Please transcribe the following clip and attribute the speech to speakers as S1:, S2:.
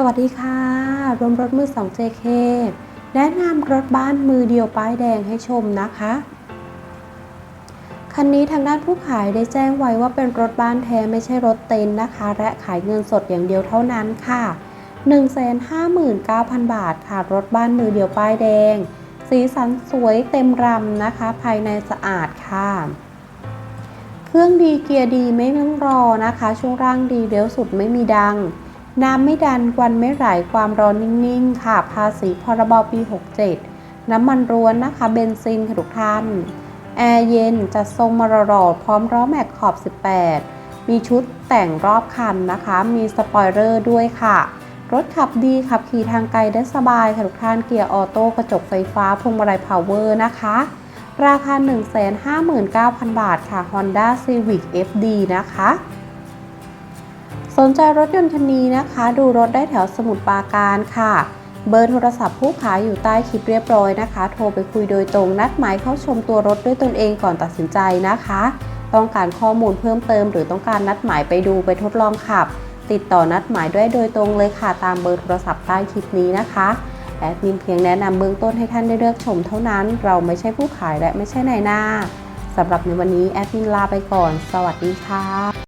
S1: สวัสดีค่ะ รวมรถมือ 2 JK แนะนำรถบ้านมือเดียวป้ายแดงให้ชมนะคะ คันนี้ทางด้านผู้ขายได้แจ้งไว้ว่าเป็นรถบ้านแท้ไม่ใช่รถเต็นนะคะ และขายเงินสดอย่างเดียวเท่านั้นค่ะ 159,000 บาทค่ะ รถบ้านมือเดียวป้ายแดง สีสันสวยเต็มรำนะคะ ภายในสะอาดค่ะเครื่องดีเกียร์ดีไม่ต้องรอนะคะ ช่วงล่างดีเลี้ยวสุดไม่มีดัง น้ำไม่ดันควันไม่ไหลความร้อนนิ่งๆ ค่ะ ภาษีพรบปี 67 น้ำมันร้วนนะคะ เบนซินค่ะทุกท่าน แอร์เย็นจัดทรงมารรอดพร้อมล้อแม็กขอบ 18 มีชุดแต่งรอบคันนะคะ มีสปอยเลอร์ด้วยค่ะ รถขับดีขับขี่ทางไกลได้สบายค่ะทุกท่านเกียร์ออโต้กระจกไฟฟ้าพวงมาลัยพาวเวอร์นะคะ ราคา 159,000 บาทค่ะ Honda Civic FD นะคะ สนใจรถยนต์คันนี้นะคะ ดูรถได้แถวสมุทรปราการค่ะ เบอร์โทรศัพท์ผู้ขายอยู่ใต้คลิปเรียบร้อยนะคะ โทรไปคุยโดยตรงนัดหมายเข้าชมตัวรถด้วยตนเองก่อนตัดสินใจนะคะ ต้องการข้อมูลเพิ่มเติม หรือต้องการนัดหมายไปดูไปทดลองขับ ติดต่อนัดหมายด้วยโดยตรงเลยค่ะ ตามเบอร์โทรศัพท์ใต้คลิปนี้นะคะแอดมินเพียงแนะนำเบื้องต้นให้ท่านได้เลือกชมเท่านั้น เราไม่ใช่ผู้ขายและไม่ใช่นายหน้าสำหรับในวันนี้แอดมินลาไปก่อน สวัสดีค่ะ